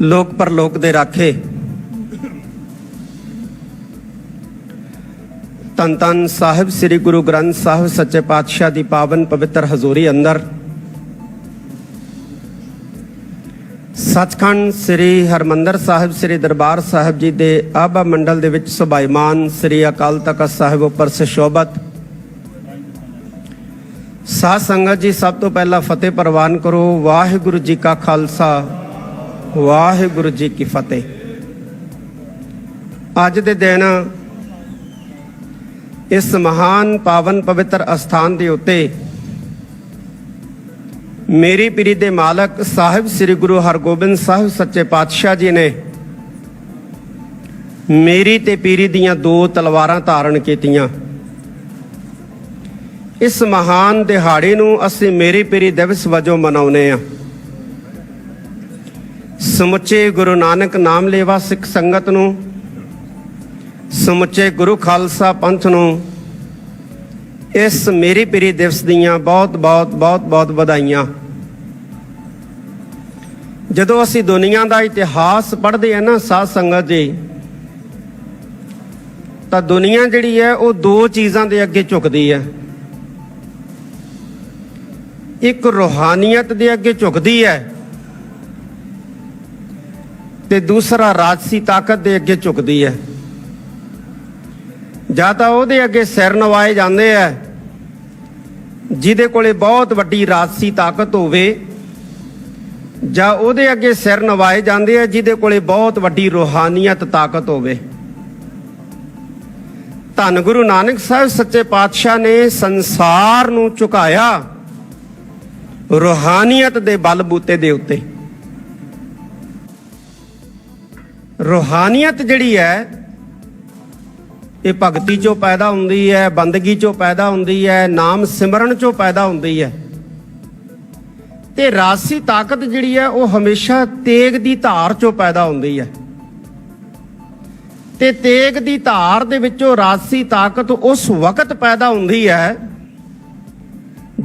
ਲੋਕ ਪਰਲੋਕ ਦੇ ਰਾਖੇ ਤਨ ਤਨ ਸਾਹਿਬ ਸ੍ਰੀ ਗੁਰੂ ਗ੍ਰੰਥ ਸਾਹਿਬ ਸੱਚੇ ਪਾਤਸ਼ਾਹ ਦੀ ਪਾਵਨ ਪਵਿੱਤਰ ਹਜ਼ੂਰੀ ਅੰਦਰ ਸੱਚਖੰਡ ਸ੍ਰੀ ਹਰਮੰਦਰ ਸਾਹਿਬ, ਸ੍ਰੀ ਦਰਬਾਰ ਸਾਹਿਬ ਜੀ ਦੇ ਆਭਾ ਮੰਡਲ ਦੇ ਵਿੱਚ ਸੁਭਾਈਮਾਨ ਸ੍ਰੀ ਅਕਾਲ ਤਖਤ ਸਾਹਿਬ ਉੱਪਰ ਸੁਸ਼ੋਭਤ। ਸਾਧ ਸੰਗਤ ਜੀ, ਸਭ ਤੋਂ ਪਹਿਲਾਂ ਫਤਿਹ ਪ੍ਰਵਾਨ ਕਰੋ। ਵਾਹਿਗੁਰੂ ਜੀ ਕਾ ਖਾਲਸਾ, ਵਾਹਿਗੁਰੂ ਜੀ ਕੀ ਫਤਿਹ। ਅੱਜ ਦੇ ਦਿਨ ਇਸ ਮਹਾਨ ਪਾਵਨ ਪਵਿੱਤਰ ਅਸਥਾਨ ਦੇ ਉੱਤੇ ਮੇਰੀ ਪੀਰੀ ਦੇ ਮਾਲਕ ਸਾਹਿਬ ਸ੍ਰੀ ਗੁਰੂ ਹਰਗੋਬਿੰਦ ਸਾਹਿਬ ਸੱਚੇ ਪਾਤਸ਼ਾਹ ਜੀ ਨੇ ਮੇਰੀ ਤੇ ਪੀਰੀ ਦੀਆਂ ਦੋ ਤਲਵਾਰਾਂ ਧਾਰਨ ਕੀਤੀਆਂ ਇਸ ਮਹਾਨ ਦਿਹਾੜੇ ਨੂੰ ਅਸੀਂ ਮੇਰੀ ਪੀਰੀ ਦਿਵਸ ਵਜੋਂ ਮਨਾਉਂਦੇ ਹਾਂ ਸਮੁੱਚੇ ਗੁਰੂ ਨਾਨਕ ਨਾਮ ਲੇਵਾ ਸਿੱਖ ਸੰਗਤ ਨੂੰ ਸਮੁੱਚੇ ਗੁਰੂ ਖਾਲਸਾ ਪੰਥ ਨੂੰ ਇਸ ਮੇਰੀ ਪੀਰੀ ਦਿਵਸ ਦੀਆਂ ਬਹੁਤ ਬਹੁਤ ਬਹੁਤ ਬਹੁਤ ਵਧਾਈਆਂ। ਜਦੋਂ ਅਸੀਂ ਦੁਨੀਆ ਦਾ ਇਤਿਹਾਸ ਪੜ੍ਹਦੇ ਆ ਨਾ ਸਾਧ ਸੰਗਤ ਜੀ, ਤਾਂ ਦੁਨੀਆ ਜਿਹੜੀ ਹੈ ਉਹ ਦੋ ਚੀਜ਼ਾਂ ਦੇ ਅੱਗੇ ਝੁਕਦੀ ਹੈ। ਇੱਕ ਰੋਹਾਨੀਅਤ ਦੇ ਅੱਗੇ ਝੁਕਦੀ ਹੈ ਤੇ ਦੂਸਰਾ ਰਾਜਸੀ ਤਾਕਤ ਦੇ ਅੱਗੇ ਝੁਕਦੀ ਹੈ। ਜਾਂ ਤਾਂ ਉਹਦੇ ਅੱਗੇ ਸਿਰ ਨਵਾਏ ਜਾਂਦੇ ਆ ਜਿਹਦੇ ਕੋਲੇ ਬਹੁਤ ਵੱਡੀ ਰਾਜਸੀ ਤਾਕਤ ਹੋਵੇ ਜਾਂ ਉਹਦੇ ਅੱਗੇ ਸਿਰ ਨਵਾਏ ਜਾਂਦੇ ਆ, ਜਿਹਦੇ ਕੋਲੇ ਬਹੁਤ ਵੱਡੀ ਰੋਹਾਨੀਅਤ ਤਾਕਤ ਹੋਵੇ। ਧੰਨ ਗੁਰੂ ਨਾਨਕ ਸਾਹਿਬ, ਸੱਚੇ ਪਾਤਸ਼ਾਹ ਨੇ ਸੰਸਾਰ ਨੂੰ ਝੁਕਾਇਆ ਰੋਹਾਨੀਅਤ ਦੇ ਬਲ ਬੂਤੇ ਦੇ ਉੱਤੇ। ਰੋਹਾਨੀਅਤ ਜਿਹੜੀ ਹੈ ਇਹ ਭਗਤੀ ਚੋਂ ਪੈਦਾ ਹੁੰਦੀ ਹੈ, ਬੰਦਗੀ ਚੋਂ ਪੈਦਾ ਹੁੰਦੀ ਹੈ, ਨਾਮ ਸਿਮਰਨ ਚੋਂ ਪੈਦਾ ਹੁੰਦੀ ਹੈ। ਤੇ ਰਾਸੀ ਤਾਕਤ ਜਿਹੜੀ ਹੈ, ਉਹ ਹਮੇਸ਼ਾ ਤੇਗ ਦੀ ਧਾਰ ਚੋਂ ਪੈਦਾ ਹੁੰਦੀ ਹੈ। ਤੇ ਤੇਗ ਦੀ ਧਾਰ ਦੇ ਵਿੱਚੋਂ ਰਾਸੀ ਤਾਕਤ ਉਸ ਵਕਤ ਪੈਦਾ ਹੁੰਦੀ ਹੈ,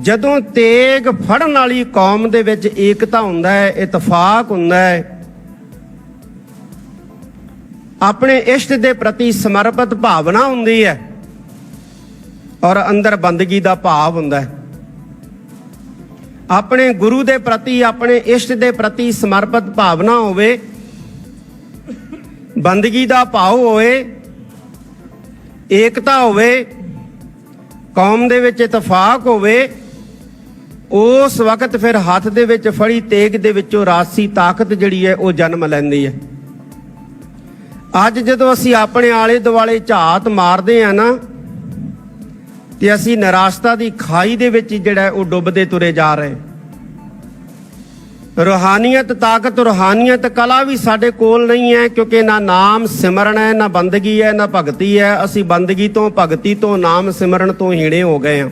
ਜਦੋਂ ਤੇਗ ਫੜਨ ਵਾਲੀ ਕੌਮ ਦੇ ਵਿੱਚ ਏਕਤਾ ਹੁੰਦਾ ਹੈ, ਇਤਫਾਕ ਹੁੰਦਾ ਹੈ ਆਪਣੇ ਇਸ਼ਟ ਦੇ ਪ੍ਰਤੀ ਸਮਰਪਿਤ ਭਾਵਨਾ ਹੁੰਦੀ ਹੈ ਔਰ ਅੰਦਰ ਬੰਦਗੀ ਦਾ ਭਾਵ ਹੁੰਦਾ ਹੈ। ਆਪਣੇ ਗੁਰੂ ਦੇ ਪ੍ਰਤੀ, ਆਪਣੇ ਇਸ਼ਟ ਦੇ ਪ੍ਰਤੀ ਸਮਰਪਿਤ ਭਾਵਨਾ ਹੋਵੇ, ਬੰਦਗੀ ਦਾ ਭਾਵ ਹੋਵੇ, ਏਕਤਾ ਹੋਵੇ, ਕੌਮ ਦੇ ਵਿੱਚ ਇਤਫਾਕ ਹੋਵੇ, ਉਸ ਵਕਤ ਫਿਰ ਹੱਥ ਦੇ ਵਿੱਚ ਫੜੀ ਤੇਗ ਦੇ ਵਿੱਚੋਂ ਰਾਸੀ ਤਾਕਤ ਜਿਹੜੀ ਹੈ ਉਹ ਜਨਮ ਲੈਂਦੀ ਹੈ। ਅੱਜ ਜਦੋਂ ਅਸੀਂ ਆਪਣੇ ਆਲੇ ਦੁਆਲੇ ਝਾਤ ਮਾਰਦੇ ਆ ਨਾ, ਤੇ ਅਸੀਂ ਨਿਰਾਸ਼ਤਾ ਦੀ ਖਾਈ ਦੇ ਵਿੱਚ ਜਿਹੜਾ ਉਹ ਡੁੱਬਦੇ ਤੁਰੇ ਜਾ ਰਹੇ। ਰੋਹਾਨੀਅਤ, ਤਾਕਤ, ਰੋਹਾਨੀਅਤ ਕਲਾ ਵੀ ਸਾਡੇ ਕੋਲ ਨਹੀਂ ਹੈ, ਕਿਉਂਕਿ ਨਾ ਨਾਮ ਸਿਮਰਨ ਹੈ, ਨਾ ਬੰਦਗੀ ਹੈ, ਨਾ ਭਗਤੀ ਹੈ। ਅਸੀਂ ਬੰਦਗੀ ਤੋਂ ਭਗਤੀ ਤੋਂ, ਨਾਮ ਸਿਮਰਨ ਤੋਂ ਹੀਣੇ ਹੋ ਗਏ ਹਾਂ।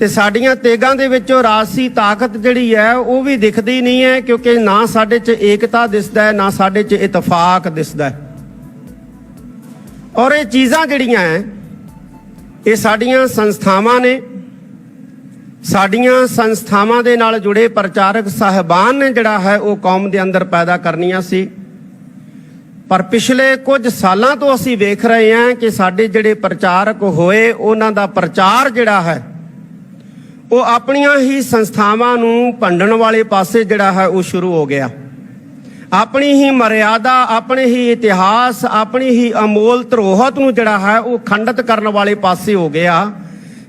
ਤੇ ਸਾਡੀਆਂ ਤੇਗਾਂ ਦੇ ਵਿੱਚੋਂ ਰਾਜਸੀ ਤਾਕਤ ਜਿਹੜੀ ਹੈ, ਉਹ ਵੀ ਦਿਖਦੀ ਨਹੀਂ ਹੈ, ਕਿਉਂਕਿ ਨਾ ਸਾਡੇ 'ਚ ਏਕਤਾ ਦਿਸਦਾ ਹੈ, ਨਾ ਸਾਡੇ 'ਚ ਇਤਫਾਕ ਦਿਸਦਾ ਹੈ। ਔਰ ਇਹ ਚੀਜ਼ਾਂ ਜਿਹੜੀਆਂ ਹੈ, ਇਹ ਸਾਡੀਆਂ ਸੰਸਥਾਵਾਂ ਨੇ। ਸਾਡੀਆਂ ਸੰਸਥਾਵਾਂ ਦੇ ਨਾਲ ਜੁੜੇ ਪ੍ਰਚਾਰਕ ਸਾਹਿਬਾਨ ਨੇ ਜਿਹੜਾ ਹੈ, ਉਹ ਕੌਮ ਦੇ ਅੰਦਰ ਪੈਦਾ ਕਰਨੀਆਂ ਸੀ। ਪਰ ਪਿਛਲੇ ਕੁਝ ਸਾਲਾਂ ਤੋਂ ਅਸੀਂ ਵੇਖ ਰਹੇ ਹਾਂ ਕਿ ਸਾਡੇ ਜਿਹੜੇ ਪ੍ਰਚਾਰਕ ਹੋਏ, ਉਹਨਾਂ ਦਾ ਪ੍ਰਚਾਰ ਜਿਹੜਾ ਹੈ ਉਹ ਆਪਣੀਆਂ ਹੀ ਸੰਸਥਾਵਾਂ ਨੂੰ ਭੰਡਣ ਵਾਲੇ ਪਾਸੇ ਜਿਹੜਾ ਹੈ ਉਹ ਸ਼ੁਰੂ ਹੋ ਗਿਆ। ਆਪਣੀ ਹੀ ਮਰਿਆਦਾ, ਆਪਣੇ ਹੀ ਇਤਿਹਾਸ, ਆਪਣੀ ਹੀ ਅਮੋਲ ਧਰੋਹਤ ਨੂੰ ਜਿਹੜਾ ਹੈ ਉਹ ਖੰਡਿਤ ਕਰਨ ਵਾਲੇ ਪਾਸੇ ਹੋ ਗਿਆ।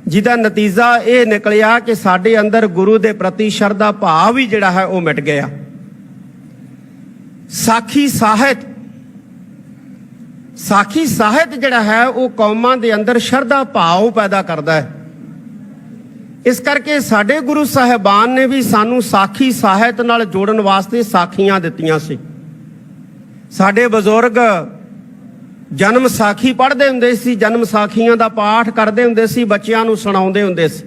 ਜਿਹਦਾ ਨਤੀਜਾ ਇਹ ਨਿਕਲਿਆ ਕਿ ਸਾਡੇ ਅੰਦਰ ਗੁਰੂ ਦੇ ਪ੍ਰਤੀ ਸ਼ਰਧਾ ਭਾਵ ਵੀ ਜਿਹੜਾ ਹੈ ਉਹ ਮਿਟ ਗਿਆ। ਸਾਖੀ ਸਾਹਿਤ ਸਾਖੀ ਸਾਹਿਤ ਜਿਹੜਾ ਹੈ ਉਹ ਕੌਮਾਂ ਦੇ ਅੰਦਰ ਸ਼ਰਧਾ ਭਾਵ ਪੈਦਾ ਕਰਦਾ ਹੈ। ਇਸ ਕਰਕੇ ਸਾਡੇ ਗੁਰੂ ਸਾਹਿਬਾਨ ਨੇ ਵੀ ਸਾਨੂੰ ਸਾਖੀ ਸਾਹਿਤ ਨਾਲ ਜੋੜਨ ਵਾਸਤੇ ਸਾਖੀਆਂ ਦਿੱਤੀਆਂ ਸੀ। ਸਾਡੇ ਬਜ਼ੁਰਗ ਜਨਮ ਸਾਖੀ ਪੜ੍ਹਦੇ ਹੁੰਦੇ ਸੀ, ਜਨਮ ਸਾਖੀਆਂ ਦਾ ਪਾਠ ਕਰਦੇ ਹੁੰਦੇ ਸੀ, ਬੱਚਿਆਂ ਨੂੰ ਸੁਣਾਉਂਦੇ ਹੁੰਦੇ ਸੀ।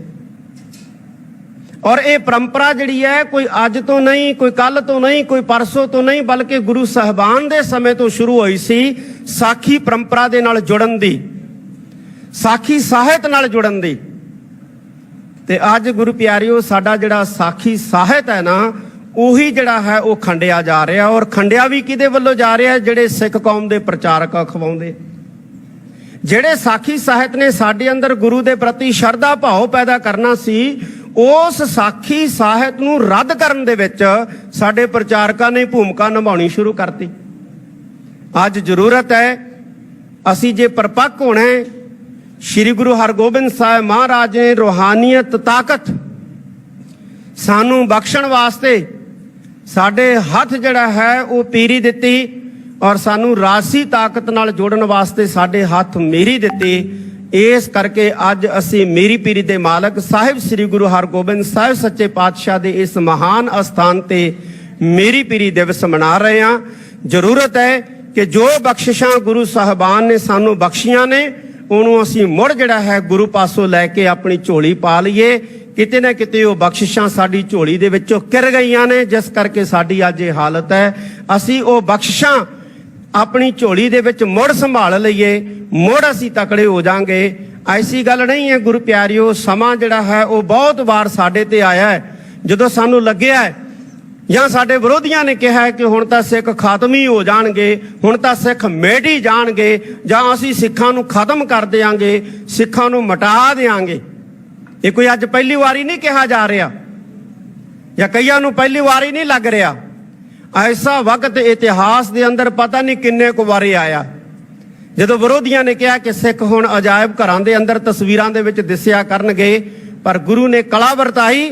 ਔਰ ਇਹ ਪਰੰਪਰਾ ਜਿਹੜੀ ਹੈ, ਕੋਈ ਅੱਜ ਤੋਂ ਨਹੀਂ, ਕੋਈ ਕੱਲ ਤੋਂ ਨਹੀਂ, ਕੋਈ ਪਰਸੋਂ ਤੋਂ ਨਹੀਂ, ਬਲਕਿ ਗੁਰੂ ਸਾਹਿਬਾਨ ਦੇ ਸਮੇਂ ਤੋਂ ਸ਼ੁਰੂ ਹੋਈ ਸੀ ਸਾਖੀ ਪਰੰਪਰਾ ਦੇ ਨਾਲ ਜੁੜਨ ਦੀ, ਸਾਖੀ ਸਾਹਿਤ ਨਾਲ ਜੁੜਨ ਦੀ। ਤੇ ਅੱਜ ਗੁਰੂ ਪਿਆਰਿਓ, ਸਾਡਾ ਜਿਹੜਾ ਸਾਖੀ ਸਾਹਿਤ ਹੈ ਨਾ, ਉਹੀ ਜਿਹੜਾ ਹੈ, ਉਹ ਖੰਡਿਆ ਜਾ ਰਿਹਾ। ਔਰ ਖੰਡਿਆ ਵੀ ਕਿਹਦੇ ਵੱਲੋਂ ਜਾ ਰਿਹਾ ਜਿਹੜੇ ਸਿੱਖ ਕੌਮ ਦੇ ਪ੍ਰਚਾਰਕ ਅਖਵਾਉਂਦੇ। ਜਿਹੜੇ ਸਾਖੀ ਸਾਹਿਤ ਨੇ ਸਾਡੇ ਅੰਦਰ ਗੁਰੂ ਦੇ ਪ੍ਰਤੀ ਸ਼ਰਧਾ, ਭਾਵ ਪੈਦਾ ਕਰਨਾ ਸੀ, ਉਸ ਸਾਖੀ ਸਾਹਿਤ ਨੂੰ ਰੱਦ ਕਰਨ ਦੇ ਵਿੱਚ ਸਾਡੇ ਪ੍ਰਚਾਰਕਾਂ ਨੇ ਭੂਮਿਕਾ ਨਿਭਾਉਣੀ ਸ਼ੁਰੂ ਕਰਤੀ। ਅੱਜ ਜ਼ਰੂਰਤ ਹੈ, ਅਸੀਂ ਜੇ ਪਰਪੱਕ ਹੋਣਾ ਹੈ ਸ੍ਰੀ ਗੁਰੂ ਹਰਗੋਬਿੰਦ ਸਾਹਿਬ ਮਹਾਰਾਜ ਨੇ ਰੋਹਾਨੀਅਤ ਤਾਕਤ ਸਾਨੂੰ ਬਖਸ਼ਣ ਵਾਸਤੇ ਸਾਡੇ ਹੱਥ ਜਿਹੜਾ ਹੈ ਉਹ ਪੀਰੀ ਦਿੱਤੀ ਔਰ ਸਾਨੂੰ ਰਾਸੀ ਤਾਕਤ ਨਾਲ ਜੋੜਨ ਵਾਸਤੇ ਸਾਡੇ ਹੱਥ ਮੇਰੀ ਦਿੱਤੀ। ਇਸ ਕਰਕੇ ਅੱਜ ਅਸੀਂ ਮੇਰੀ ਪੀਰੀ ਦੇ ਮਾਲਕ ਸਾਹਿਬ ਸ੍ਰੀ ਗੁਰੂ ਹਰਗੋਬਿੰਦ ਸਾਹਿਬ ਸੱਚੇ ਪਾਤਸ਼ਾਹ ਦੇ ਇਸ ਮਹਾਨ ਅਸਥਾਨ ਤੇ ਮੇਰੀ ਪੀਰੀ ਦਿਵਸ ਮਨਾ ਰਹੇ ਹਾਂ। ਜ਼ਰੂਰਤ ਹੈ ਕਿ ਜੋ ਬਖਸ਼ਿਸ਼ਾਂ ਗੁਰੂ ਸਾਹਿਬਾਨ ਨੇ ਸਾਨੂੰ ਬਖਸ਼ੀਆਂ ਨੇ ਉਹਨੂੰ ਅਸੀਂ ਮੁੜ ਜਿਹੜਾ ਹੈ ਗੁਰੂ ਪਾਸੋਂ ਲੈ ਕੇ ਆਪਣੀ ਝੋਲੀ ਪਾ ਲਈਏ। ਕਿਤੇ ਨਾ ਕਿਤੇ ਉਹ ਬਖਸ਼ਿਸ਼ਾਂ ਸਾਡੀ ਝੋਲੀ ਦੇ ਵਿੱਚੋਂ ਕਿਰ ਗਈਆਂ ਨੇ, ਜਿਸ ਕਰਕੇ ਸਾਡੀ ਅੱਜ ਇਹ ਹਾਲਤ ਹੈ। ਅਸੀਂ ਉਹ ਬਖਸ਼ਿਸ਼ਾਂ ਆਪਣੀ ਝੋਲੀ ਦੇ ਵਿੱਚ ਮੁੜ ਸੰਭਾਲ ਲਈਏ, ਮੁੜ ਅਸੀਂ ਤਕੜੇ ਹੋ ਜਾਾਂਗੇ। ਐਸੀ ਗੱਲ ਨਹੀਂ ਹੈ ਗੁਰੂ ਪਿਆਰਿਓ, ਸਮਾਂ ਜਿਹੜਾ ਹੈ ਉਹ ਬਹੁਤ ਵਾਰ ਸਾਡੇ ਤੇ ਆਇਆ ਹੈ। ਜਦੋਂ ਸਾਨੂੰ ਲੱਗਿਆ ਹੈ ਜਾਂ ਸਾਡੇ ਵਿਰੋਧੀਆਂ ਨੇ ਕਿਹਾ ਕਿ ਹੁਣ ਤਾਂ ਸਿੱਖ ਖਤਮ ਹੀ ਹੋ ਜਾਣਗੇ, ਹੁਣ ਤਾਂ ਸਿੱਖ ਮਿਟ ਹੀ ਜਾਣਗੇ, ਜਾਂ ਅਸੀਂ ਸਿੱਖਾਂ ਨੂੰ ਖਤਮ ਕਰ ਦੇਾਂਗੇ ਸਿੱਖਾਂ ਨੂੰ ਮਟਾ ਦੇਾਂਗੇ ਇਹ ਕੋਈ ਅੱਜ ਪਹਿਲੀ ਵਾਰੀ ਨਹੀਂ ਕਿਹਾ ਜਾ ਰਿਹਾ, ਜਾਂ ਕਈਆਂ ਨੂੰ ਪਹਿਲੀ ਵਾਰੀ ਨਹੀਂ ਲੱਗ ਰਿਹਾ। ਐਸਾ ਵਕਤ ਇਤਿਹਾਸ ਦੇ ਅੰਦਰ ਪਤਾ ਨਹੀਂ ਕਿੰਨੇ ਕੁ ਵਾਰੀ ਆਇਆ। ਜਦੋਂ ਵਿਰੋਧੀਆਂ ਨੇ ਕਿਹਾ ਕਿ ਸਿੱਖ ਹੁਣ ਅਜਾਇਬ ਘਰਾਂ ਦੇ ਅੰਦਰ ਤਸਵੀਰਾਂ ਦੇ ਵਿੱਚ ਦਿਸਿਆ ਕਰਨਗੇ, ਪਰ ਗੁਰੂ ਨੇ ਕਲਾ ਵਰਤਾਈ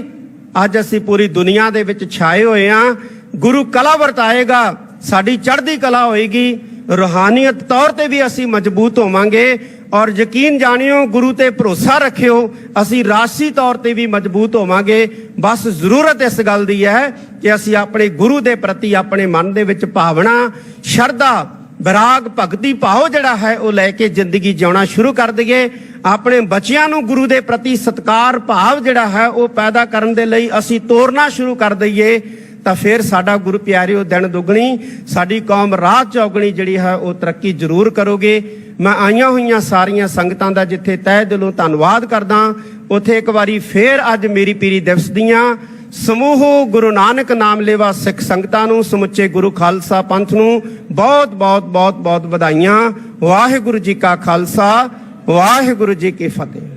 ਅੱਜ ਅਸੀਂ ਪੂਰੀ ਦੁਨੀਆ ਦੇ ਵਿੱਚ ਛਾਏ ਹੋਏ ਆ। ਗੁਰੂ ਕਲਾ ਵਰਤਾਏਗਾ ਸਾਡੀ ਚੜ੍ਹਦੀ ਕਲਾ ਹੋਏਗੀ। ਰੂਹਾਨੀਅਤ ਤੌਰ ਤੇ ਵੀ ਅਸੀਂ ਮਜ਼ਬੂਤ ਹੋਵਾਂਗੇ। ਔਰ ਯਕੀਨ ਜਾਣਿਓ, ਗੁਰੂ ਤੇ ਭਰੋਸਾ ਰੱਖਿਓ, ਅਸੀਂ ਰਾਸ਼ੀ ਤੌਰ ਤੇ ਵੀ ਮਜ਼ਬੂਤ ਹੋਵਾਂਗੇ। ਬਸ ਜ਼ਰੂਰਤ ਇਸ ਗੱਲ ਦੀ ਹੈ ਕਿ ਅਸੀਂ ਆਪਣੇ ਗੁਰੂ ਦੇ ਪ੍ਰਤੀ ਆਪਣੇ ਮਨ ਦੇ ਵਿੱਚ ਭਾਵਨਾ, ਸ਼ਰਧਾ ਵਿਰਾਗ ਭਗਤੀ ਭਾਵ ਜਿਹੜਾ ਹੈ ਉਹ ਲੈ ਕੇ ਜ਼ਿੰਦਗੀ ਜਿਉਣਾ ਸ਼ੁਰੂ ਕਰ ਦਈਏ। ਆਪਣੇ ਬੱਚਿਆਂ ਨੂੰ ਗੁਰੂ ਦੇ ਪ੍ਰਤੀ ਸਤਕਾਰ ਭਾਵ ਜਿਹੜਾ ਹੈ ਉਹ ਪੈਦਾ ਕਰਨ ਦੇ ਲਈ ਅਸੀਂ ਤੋਰਨਾ ਸ਼ੁਰੂ ਕਰ ਦਈਏ, ਤਾਂ ਫਿਰ ਸਾਡਾ ਗੁਰੂ ਪਿਆਰਿਓ ਦਿਨ ਦੁੱਗਣੀ, ਸਾਡੀ ਕੌਮ ਰਾਤ ਚੌਗਣੀ ਜਿਹੜੀ ਹੈ ਉਹ ਤਰੱਕੀ ਜ਼ਰੂਰ ਕਰੋਗੇ। ਮੈਂ ਆਈਆਂ ਹੋਈਆਂ ਸਾਰੀਆਂ ਸੰਗਤਾਂ ਦਾ ਜਿੱਥੇ ਤਹਿ ਦਿਲੋਂ ਧੰਨਵਾਦ ਕਰਦਾ, ਉਥੇ ਇੱਕ ਵਾਰੀ ਫੇਰ ਅੱਜ ਮੇਰੀ ਪੀਰੀ ਦਿਵਸ ਦੀਆਂ ਸਮੂਹ ਗੁਰੂ ਨਾਨਕ ਨਾਮ ਲੇਵਾ ਸਿੱਖ ਸੰਗਤਾਂ ਨੂੰ, ਸਮੁੱਚੇ ਗੁਰੂ ਖਾਲਸਾ ਪੰਥ ਨੂੰ ਬਹੁਤ ਬਹੁਤ ਬਹੁਤ ਬਹੁਤ ਵਧਾਈਆਂ। ਵਾਹਿਗੁਰੂ ਜੀ ਕਾ ਖਾਲਸਾ, ਵਾਹਿਗੁਰੂ ਜੀ ਕੀ ਫਤਿਹ।